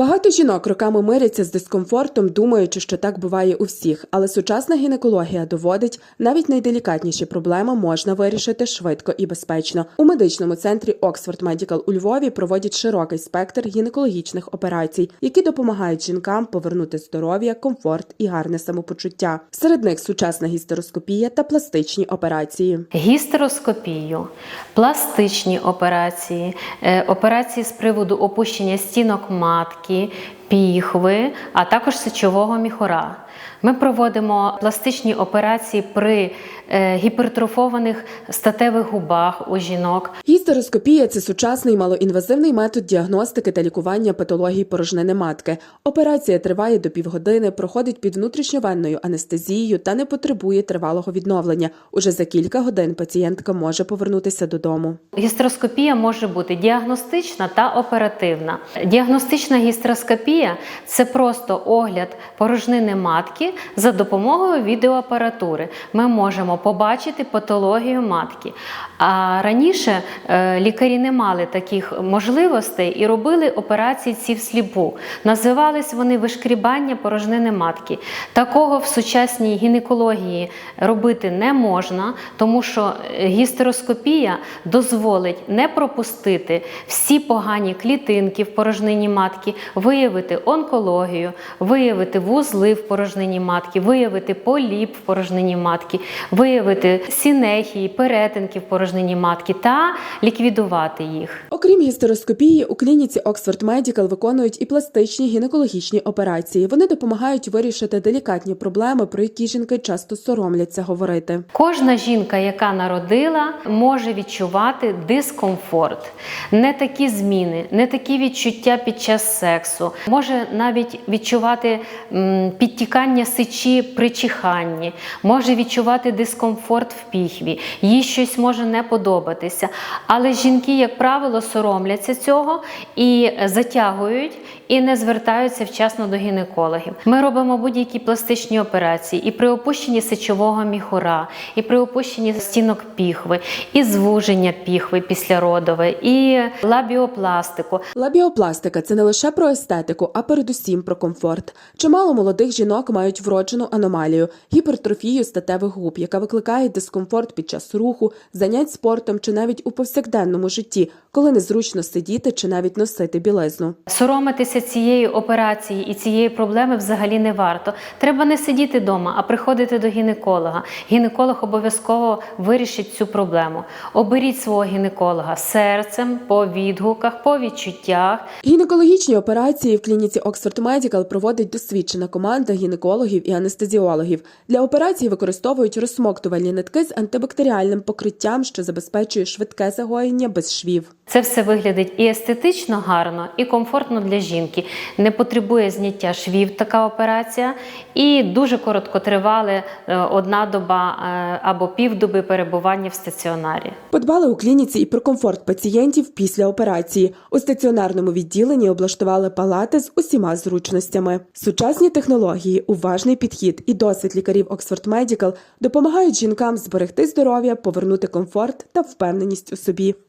Багато жінок роками миряться з дискомфортом, думаючи, що так буває у всіх. Але сучасна гінекологія доводить, навіть найделікатніші проблеми можна вирішити швидко і безпечно. У медичному центрі Oxford Medical у Львові проводять широкий спектр гінекологічних операцій, які допомагають жінкам повернути здоров'я, комфорт і гарне самопочуття. Серед них сучасна гістероскопія та пластичні операції. гістероскопію, пластичні операції, е, операції з приводу опущення стінок матки, 对。Піхви, а також сечового міхура. Ми проводимо пластичні операції при е, гіпертрофованих статевих губах у жінок, Гістероскопія це сучасний малоінвазивний метод діагностики та лікування патологій порожнини матки. Операція триває до півгодини, проходить під внутрішньовенною анестезією та не потребує тривалого відновлення. Уже за кілька годин пацієнтка може повернутися додому. Гістероскопія може бути діагностична та оперативна. Діагностична гістероскопія це просто огляд порожнини матки за допомогою відеоапаратури. Ми можемо побачити патологію матки. А раніше е, лікарі не мали таких можливостей і робили операції ці всліпу. Називались вони вишкрібання порожнини матки. Такого в сучасній гінекології робити не можна, тому що е, гістероскопія дозволить не пропустити всі погані клітинки в порожнині матки, виявити онкологію, виявити вузли в порожнині матки, виявити поліп в порожнині матки, виявити сінехії, перетинки в порожнині матки та ліквідувати їх. Окрім гістероскопії, у клініці Oxford Medical виконують і пластичні гінекологічні операції. Вони допомагають вирішити делікатні проблеми, про які жінки часто соромляться говорити. Кожна жінка, яка народила, може відчувати дискомфорт, не такі зміни, не такі відчуття під час сексу, може навіть відчувати підтікання сечі при чиханні, може відчувати дискомфорт в піхві, їй щось може не подобатися. Але жінки, як правило, соромляться цього і затягують і не звертаються вчасно до гінекологів. Ми робимо будь-які пластичні операції і при опущенні сечового міхура, і при опущенні стінок піхви, і звуження піхви післяродове, і лабіопластику. Лабіопластика це не лише про естетику, а передусім про комфорт. Чимало молодих жінок мають вроджену аномалію гіпертрофію статевих губ, яка викликає дискомфорт під час руху, занять спортом чи навіть у повсякденному житті, коли незручно сидіти чи навіть носити білизну. Соромитися цієї операції і цієї проблеми взагалі не варто. Треба не сидіти вдома, а приходити до гінеколога. Гінеколог обов'язково вирішить цю проблему. Оберіть свого гінеколога серцем, по відгуках, по відчуттях. Гінекологічні операції в клініці Oxford Medical проводить досвідчена команда гінекологів і анестезіологів. Для операції використовують розсмоктувальні нитки з антибактеріальним покриттям, що забезпечує швидке загоєння без швів. Це все виглядить і естетично гарно, і комфортно для жінки. Не потребує зняття швів така операція, і дуже короткотривале е, одна доба е, або півдоби перебування в стаціонарі. Подбали у клініці і про комфорт пацієнтів після операції. У стаціонарному відділенні облаштували палати з усіма зручностями. Сучасні технології, уважний підхід і досвід лікарів Oxford Medical допомагають жінкам зберегти здоров'я, повернути комфорт та впевненість у собі.